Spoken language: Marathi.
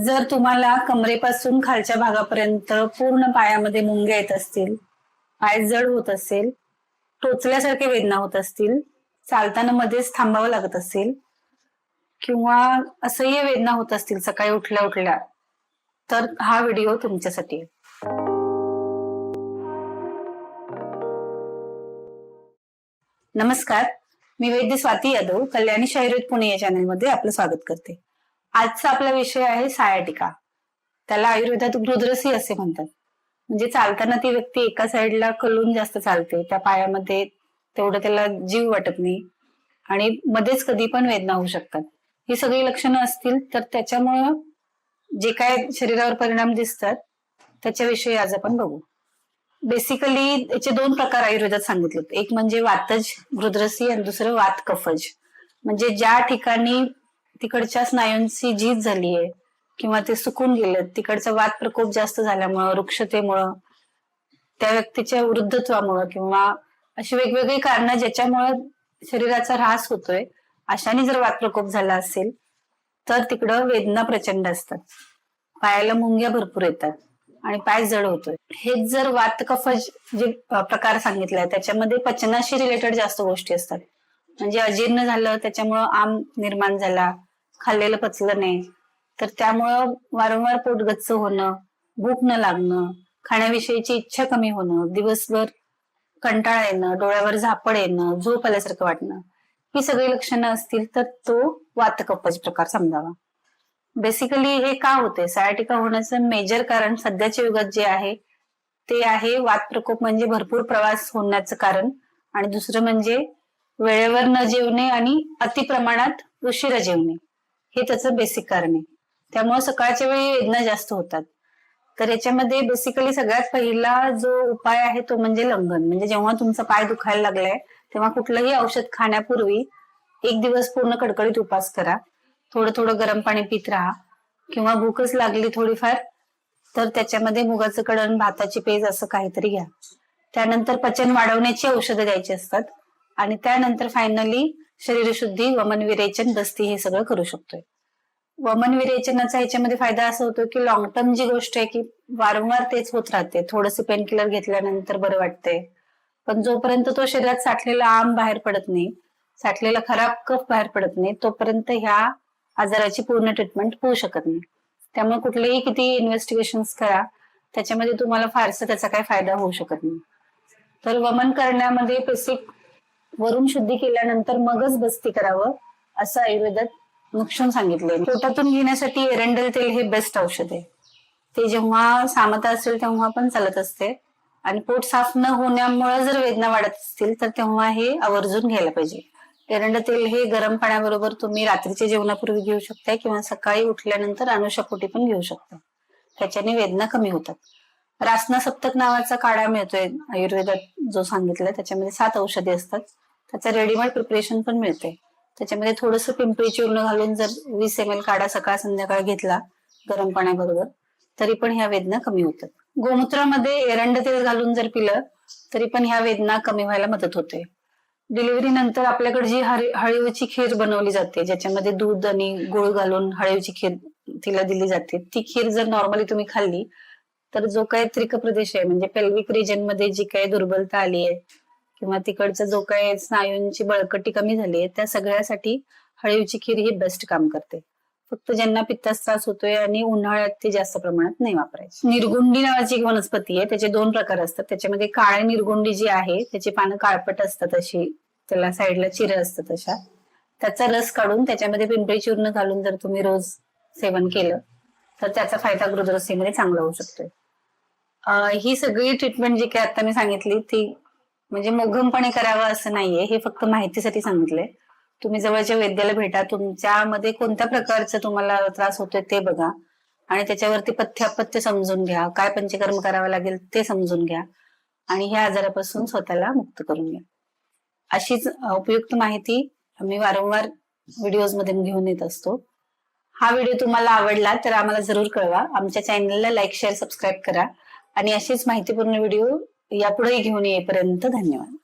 जर तुम्हाला कमरेपासून खालच्या भागापर्यंत पूर्ण पायामध्ये मुंग्या येत असतील पाय जड होत असेल टोचल्यासारखे वेदना होत असतील चालताना मध्येच थांबावं लागत असेल किंवा असह्य वेदना होत असतील सकाळी उठल्या उठल्या तर हा व्हिडिओ तुमच्यासाठी. नमस्कार मी वैद्य स्वाती यादव कल्याणी शाहिरोद पुणे या चॅनलमध्ये आपलं स्वागत करते. आजचा आपला विषय आहे सायाटिका. त्याला आयुर्वेदात रुद्रसी असे म्हणतात. म्हणजे चालताना ती व्यक्ती एका साईडला कलून जास्त चालते. त्या पायामध्ये तेवढं त्याला जीव वाटत नाही. आणि मध्येच कधी पण वेदना होऊ शकतात. ही सगळी लक्षणं असतील तर त्याच्यामुळं जे काय शरीरावर परिणाम दिसतात त्याच्याविषयी आज आपण बघू. बेसिकली याचे दोन प्रकार आयुर्वेदात सांगितलेत. एक म्हणजे वातज रुद्रसी आणि दुसरं वात कफज म्हणजे ज्या ठिकाणी तिकडच्या स्नायूंची झीज झाली आहे किंवा ते सुकून गेलेत. तिकडचा वात प्रकोप जास्त झाल्यामुळं वृक्षतेमुळं त्या व्यक्तीच्या वृद्धत्वामुळं किंवा अशी वेगवेगळी कारणं ज्याच्यामुळं शरीराचा ऱ्हास होतोय अशाने जर वाद प्रकोप झाला असेल तर तिकडं वेदना प्रचंड असतात. पायाला मुंग्या भरपूर येतात आणि पाय जड होतोय. हेच जर वात कफज जे प्रकार सांगितलाय त्याच्यामध्ये पचनाशी रिलेटेड जास्त गोष्टी असतात. म्हणजे अजीर्ण झालं त्याच्यामुळं आम निर्माण झाला खाल्लेलं पचलं नाही. तर त्यामुळं वारंवार पोट गच्च होणं भूक न लागणं खाण्याविषयीची इच्छा कमी होणं दिवसभर कंटाळा येणं डोळ्यावर झापड येणं झोप आल्यासारखं वाटणं ही सगळी लक्षणं असतील तर तो वातकपच प्रकार समजावा. बेसिकली हे का होते सायाटिका होण्याचं मेजर कारण सध्याच्या युगात जे आहे ते आहे वात प्रकोप म्हणजे भरपूर प्रवास होण्याचं कारण आणि दुसरं म्हणजे वेळेवर न जेवणे आणि अति प्रमाणात उशिरा जेवणे. हे त्याचं बेसिक कारण आहे. त्यामुळे सकाळच्या वेळी वेदना जास्त होतात. तर याच्यामध्ये बेसिकली सगळ्यात पहिला जो उपाय आहे तो म्हणजे लंघन म्हणजे जेव्हा तुमचा पाय दुखायला लागलाय तेव्हा कुठलंही औषध खाण्यापूर्वी एक दिवस पूर्ण कडकडीत उपास करा. थोडं थोडं गरम पाणी पित राहा. किंवा भूकच लागली थोडीफार तर त्याच्यामध्ये मुगाचं कडण भाताची पेज असं काहीतरी घ्या. त्यानंतर पचन वाढवण्याची औषधं द्यायची असतात. आणि त्यानंतर फायनली शरीरशुद्धी वमन विरेचन दस्ती हे सगळं करू शकतोय. वमन विरेचनाचा ह्याच्यामध्ये फायदा असा होतो की लॉंग टर्म जी गोष्ट आहे की वारंवार तेच होत राहते. थोडंसं पेन किलर घेतल्यानंतर बरं वाटतंय. पण जोपर्यंत तो शरीरात साठलेला आम बाहेर पडत नाही साठलेला खराब कफ बाहेर पडत नाही तोपर्यंत ह्या आजाराची पूर्ण ट्रीटमेंट होऊ शकत नाही. त्यामुळे कुठलेही किती इन्व्हेस्टिगेशन करा त्याच्यामध्ये तुम्हाला फारसा त्याचा काही फायदा होऊ शकत नाही. तर वमन करण्यामध्ये बेसिक वरून शुद्धी केल्यानंतर मगच बस्ती करावं असं आयुर्वेदात नुकसान सांगितलंय. पोटातून घेण्यासाठी एरंडल तेल हे बेस्ट औषध आहे. ते जेव्हा सामता असेल तेव्हा पण चालत असते. आणि पोट साफ न होण्यामुळे जर वेदना वाढत असतील तर तेव्हा हे आवर्जून घ्यायला पाहिजे. एरंड तेल हे गरम पाण्याबरोबर तुम्ही रात्रीच्या जेवणापूर्वी घेऊ शकता किंवा सकाळी उठल्यानंतर अनुषापोटी पण घेऊ शकता. त्याच्याने वेदना कमी होतात. रासना सप्तक नावाचा काढा मिळतोय आयुर्वेदात जो सांगितलाय त्याच्यामध्ये सात औषधे असतात. त्याचं रेडीमेड प्रिपरेशन पण मिळते त्याच्यामध्ये थोडस पिंपळी चूर्ण घालून जर वीस एम एल काढा सकाळ संध्याकाळ घेतला गरम पाण्याबरोबर तरी पण ह्या वेदना कमी होतात. गोमूत्रामध्ये एरंड तेल घालून जर पिलं तरी पण ह्या वेदना कमी व्हायला मदत होते. डिलिव्हरी नंतर आपल्याकडे जी हळीवची खीर बनवली जाते ज्याच्यामध्ये दूध आणि गुळ घालून हळीवची खीर तिला दिली जाते ती खीर जर नॉर्मली तुम्ही खाल्ली तर जो काही त्रिक प्रदेश आहे म्हणजे पेल्विक रिजनमध्ये जी काही दुर्बलता आली आहे किंवा तिकडचा जो काही स्नायूंची बळकटी कमी झाली आहे त्या सगळ्यासाठी हळीवची खीर ही बेस्ट काम करते. फक्त ज्यांना पित्तास त्रास होतोय आणि उन्हाळ्यात ती जास्त प्रमाणात नाही वापरायची. निर्गुंडी नावाची एक वनस्पती आहे त्याचे दोन प्रकार असतात. त्याच्यामध्ये काळे निर्गुंडी जी आहे त्याची पानं काळपट असतात अशी त्याला साईडला चिर असतात अशा. त्याचा रस काढून त्याच्यामध्ये पिंपळी चूर्ण घालून जर तुम्ही रोज सेवन केलं तर त्याचा फायदा गृदरसीमध्ये चांगला होऊ शकतोय. ही सगळी ट्रीटमेंट जी काही आता मी सांगितली ती म्हणजे मोघमपणे करावं असं नाहीये. हे फक्त माहितीसाठी सांगितलंय. तुम्ही जवळच्या वैद्याला भेटा. तुमच्यामध्ये कोणत्या प्रकारचा तुम्हाला त्रास होतोय ते बघा. आणि त्याच्यावरती पथ्य अपथ्य समजून घ्या. काय पंचकर्म करावं लागेल ते समजून घ्या. आणि ह्या आजारापासून स्वतःला मुक्त करून घ्या. अशीच उपयुक्त माहिती मी वारंवार व्हिडिओजमध्ये घेऊन येत असतो. हा व्हिडिओ तुम्हाला आवडला तर आम्हाला जरूर कळवा. आमच्या चॅनलला लाईक शेअर सबस्क्राईब करा. आणि अशीच माहितीपूर्ण व्हिडिओ यापुढेही घेऊन येईपर्यंत धन्यवाद.